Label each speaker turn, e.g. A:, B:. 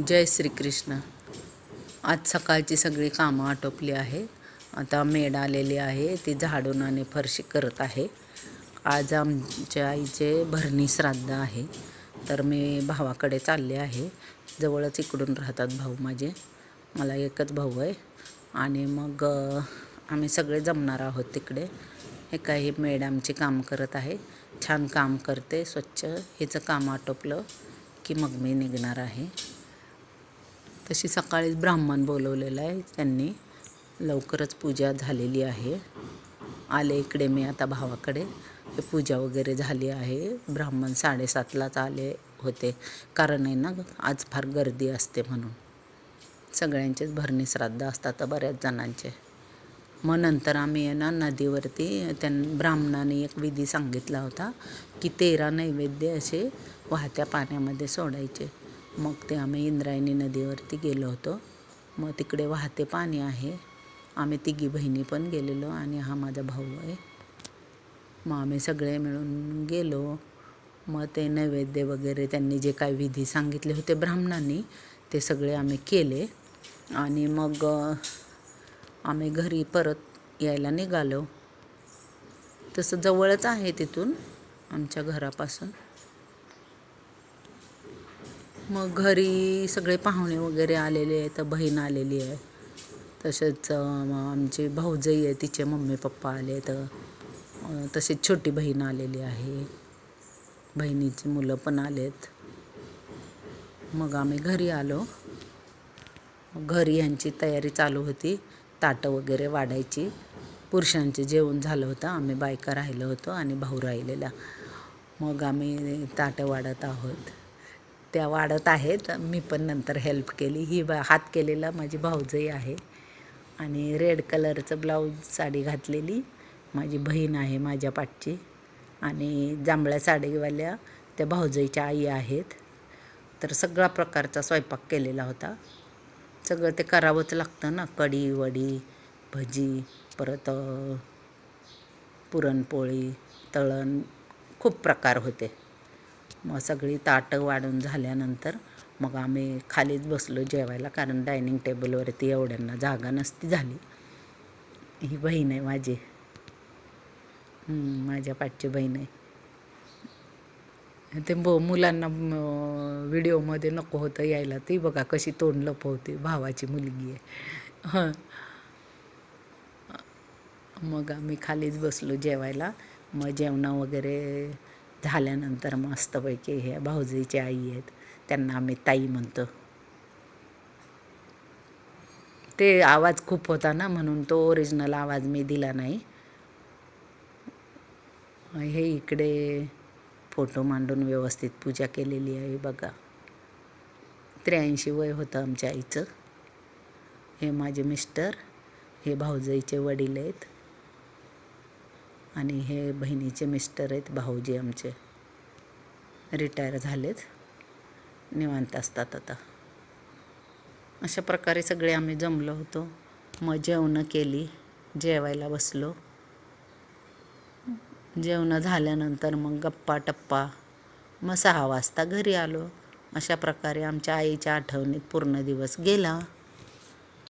A: जय श्रीकृष्ण. आज सकाळची सगळी कामं आटोपली आहे आता मेड आलेली आहे. ती झाडून आणि फरशी करत आहे. आज आमच्या आईचे भरणी श्राद्ध आहे. तर मी भावाकडे चालले आहे. जवळच इकडून राहतात भाऊ माझे. मला एकच भाऊ आहे. आणि मग आम्ही सगळे जमणार आहोत तिकडे. हे काही मेड आमची काम करत आहे. छान काम करते. स्वच्छ हिचं काम आटोपलं की मग मी निघणार आहे. तशी सकाळीच ब्राह्मण बोलवलेलं आहे त्यांनी. लवकरच पूजा झालेली आहे. आले इकडे मी आता भावाकडे. पूजा वगैरे झाली आहे. ब्राह्मण साडेसातलाच आले होते. कारण आहे ना आज फार गर्दी असते म्हणून. सगळ्यांचेच भरणी श्राद्ध असतात बऱ्याच जणांचे. मग नंतर आम्ही आहे ना नदीवरती त्यां ब्राह्मणाने एक विधी सांगितला होता की तेरा नैवेद्य असे वाहत्या पाण्यामध्ये सोडायचे. मग ते आम्ही इंद्रायणी नदीवरती गेलो होतो. मग तिकडे वाहते पाणी आहे. आम्ही तिघी बहिणी पण गेलेलो आणि हा माझा भाऊ आहे. मग आम्ही सगळे मिळून गेलो. मग ते नैवेद्य वगैरे त्यांनी जे काय विधी सांगितले होते ब्राह्मणांनी ते सगळे आम्ही केले. आणि मग आम्ही घरी परत यायला निघालो. तसं जवळच आहे तिथून आमच्या घरापासून. मग घरी सगळे पाहुणे वगैरे आलेले आहेत बहीण आलेली आहे. तसेच आमची भाऊजई आहे तिचे मम्मी पप्पा आले तर तसेच छोटी बहीण आलेली आहे. बहिणीची मुलं पण आलेत. मग आम्ही घरी आलो. घरी यांची तयारी चालू होती. ताटं वगैरे वाढायची. पुरुषांचे जेवण झालं होतं. आम्ही बायका राहिलो होतो आणि भाऊ राहिलेला. मग आम्ही ताटं वाढत आहोत. त्या वाढत आहेत मी पण नंतर हेल्प केली. ही बा हात केलेला माझी भाऊजही आहे. आणि रेड कलरचं ब्लाऊज साडी घातलेली. माझी बहीण आहे माझ्या पाठची. आणि जांभळ्या साडीवाल्या त्या भाऊजईच्या आई आहेत. तर सगळा प्रकारचा स्वयंपाक केलेला होता. सगळं ते करावंच लागतं ना. कडी वडी भजी परत पुरणपोळी तळण खूप प्रकार होते. मग सगळी ताटं वाढून झाल्यानंतर मग आम्ही खालीच बसलो जेवायला कारण डायनिंग टेबलवरती एवढ्यांना जागा नसती झाली. ही बहीण आहे माझी. माझ्या पाठची बहीण आहे. ते ब मुलांना व्हिडिओमध्ये नको होतं यायला. ती बघा कशी तोंड लपवते. भावाची मुलगी आहे. हं. मग आम्ही खालीच बसलो जेवायला. मग जेवणा वगैरे झाल्यानंतर मस्तपैकी हे भाऊजीची आई आहेत त्यांना आम्ही ताई म्हणतो. ते आवाज खूप होता ना म्हणून तो ओरिजिनल आवाज मी दिला नाही. हे इकडे फोटो मांडून व्यवस्थित पूजा केलेली आहे बघा. त्र्याऐंशी वय होतं आमच्या आईचं. हे माझे मिस्टर हे भाऊजाईचे वडील आहेत. आणि हे बहिणीचे मिस्टर आहेत भाऊजी आमचे. रिटायर झालेत. निवांत असतात आता. अशा प्रकारे सगळे आम्ही जमलो होतो. मग जेवणं केली जेवायला बसलो. जेवणं झाल्यानंतर मग गप्पा टप्पा मग सहा वाजता घरी आलो. अशा प्रकारे आमच्या आईच्या आठवणीत पूर्ण दिवस गेला.